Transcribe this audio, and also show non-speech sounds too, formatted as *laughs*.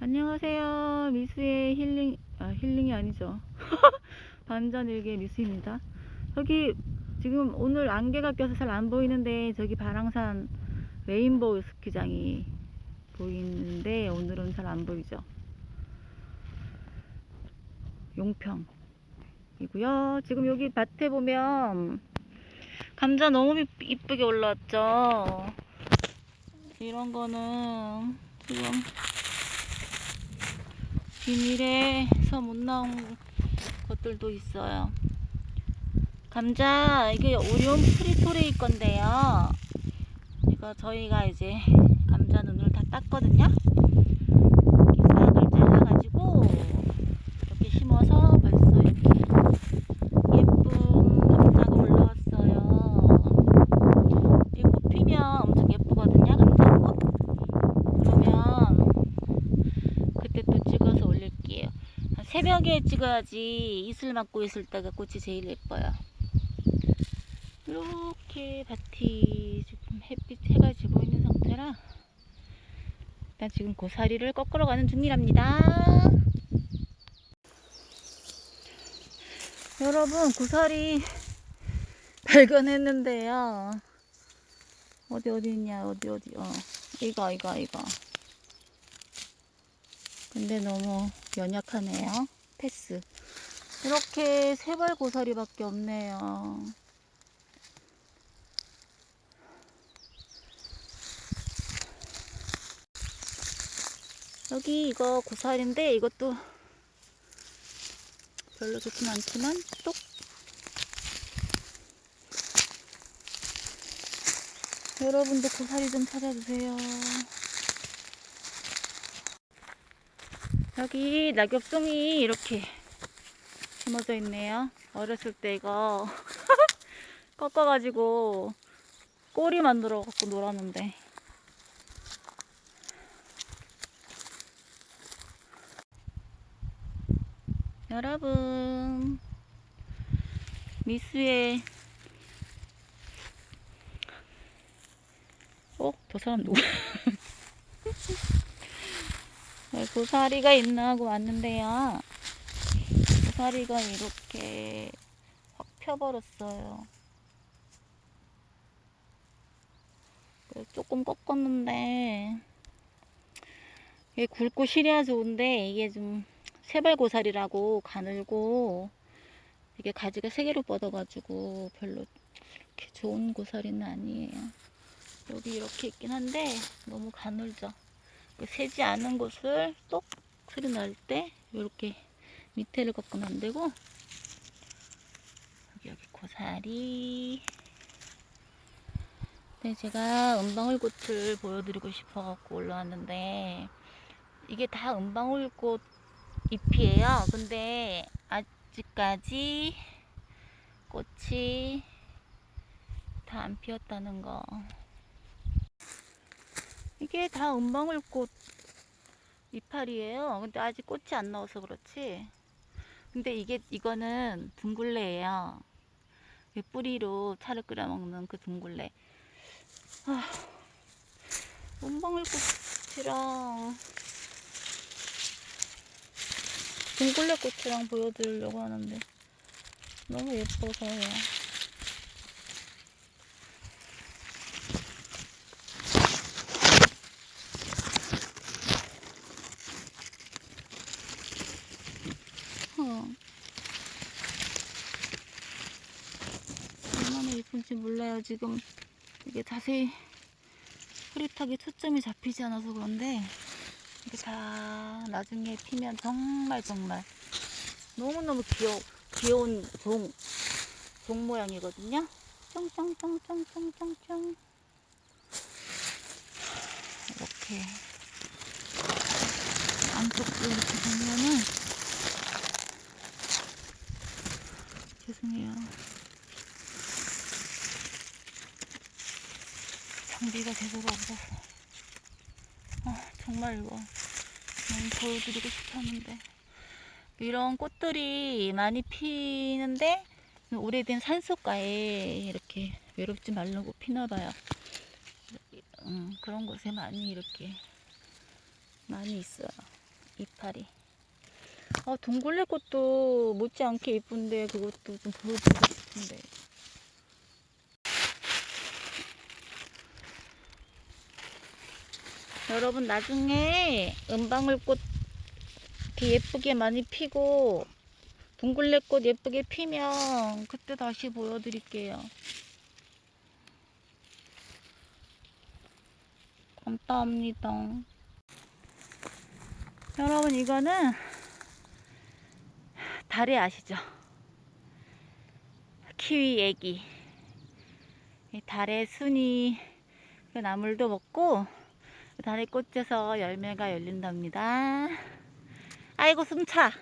안녕하세요. 미수의 힐링, 아, 힐링이 아니죠. *laughs* 반전일개 미수입니다. 여기 지금 오늘 안개가 껴서 잘 안 보이는데 저기 바랑산 레인보우 스키장이 보이는데 오늘은 잘 안 보이죠. 용평이고요. 지금 여기 밭에 보면 감자 너무 이- 이쁘게 올라왔죠. 이런 거는 지금 비닐에서 못 나온 것들도 있어요. 감자 이게 오리온 프리토레이 건데요. 이거 저희가 이제 감자 눈을 다 땄거든요. 이렇게 싹을 잘라가지고 이렇게 심어서 벌써 이렇게 예쁜 감자가 올라왔어요. 이 꽃 피면 엄청 예쁘거든요, 감자꽃. 그러면 그때 또 찍어서 올릴게요. 한 새벽에 찍어야지 이슬 맞고 있을 때가 꽃이 제일 예뻐요. 이렇게 밭이 지금 햇빛 해가 지고 있는 상태라 일단 지금 고사리를 꺾으러 가는 중이랍니다. 여러분 고사리 발견했는데요. 어디 어디 있냐 어디 어디 어 이거 이거 이거 근데 너무 연약하네요. 패스. 이렇게 세발 고사리밖에 없네요. 여기 이거 고사리인데 이것도 별로 좋진 않지만 똑. 여러분도 고사리 좀 찾아주세요. 여기 낙엽송이 이렇게 심어져 있네요. 어렸을 때 이거 *laughs* 꺾어가지고 꼬리 만들어 갖고 놀았는데. 여러분, 미스의 어? 저 사람 누구? *laughs* 네, 고사리가 있나 하고 왔는데요. 고사리가 이렇게 확 펴버렸어요. 그래서 조금 꺾었는데 이게 굵고 실해야 좋은데 이게 좀 세발고사리라고 가늘고 이게 가지가 세 개로 뻗어가지고 별로 이렇게 좋은 고사리는 아니에요. 여기 이렇게 있긴 한데 너무 가늘죠. 그 세지 않은 곳을 똑 소리 날 때 이렇게 밑에를 꺾으면 안 되고 여기 여기 고사리. 네, 제가 은방울꽃을 보여드리고 싶어갖고 올라왔는데 이게 다 은방울꽃 잎이에요. 근데 아직까지 꽃이 다 안 피었다는 거. 이게 다 은방울꽃 이파리예요. 근데 아직 꽃이 안 나와서 그렇지. 근데 이게 이거는 둥글레예요. 그 뿌리로 차를 끓여 먹는 그 둥글레. 아, 은방울꽃이랑 둥글레 꽃이랑 보여드리려고 하는데 너무 예뻐서요. 얼마나 예쁜지 몰라요. 지금 이게 자세히 흐릿하게 초점이 잡히지 않아서 그런데 이게 다 나중에 피면 정말 정말 너무너무 귀여, 귀여운 종, 종 모양이거든요. 쫑쫑쫑쫑쫑쫑쫑 이렇게 안쪽도 이렇게 보면은 죄송해요. 장비가 제대로 없어서. 아, 정말 이거 너무 보여드리고 싶었는데. 이런 꽃들이 많이 피는데 오래된 산속가에 이렇게 외롭지 말라고 피나봐요. 음, 그런 곳에 많이 이렇게 많이 있어요. 이파리. 아, 동굴레 꽃도 못지않게 예쁜데 그것도 좀 보여주고 싶은데. 여러분 나중에 은방울꽃 예쁘게 많이 피고 동굴레꽃 예쁘게 피면 그때 다시 보여드릴게요. 감사합니다. 여러분 이거는 다리 아시죠? 키위 애기. 이 달의 순이 그 나물도 먹고 그 달에 꽂혀서 열매가 열린답니다. 아이고 숨차.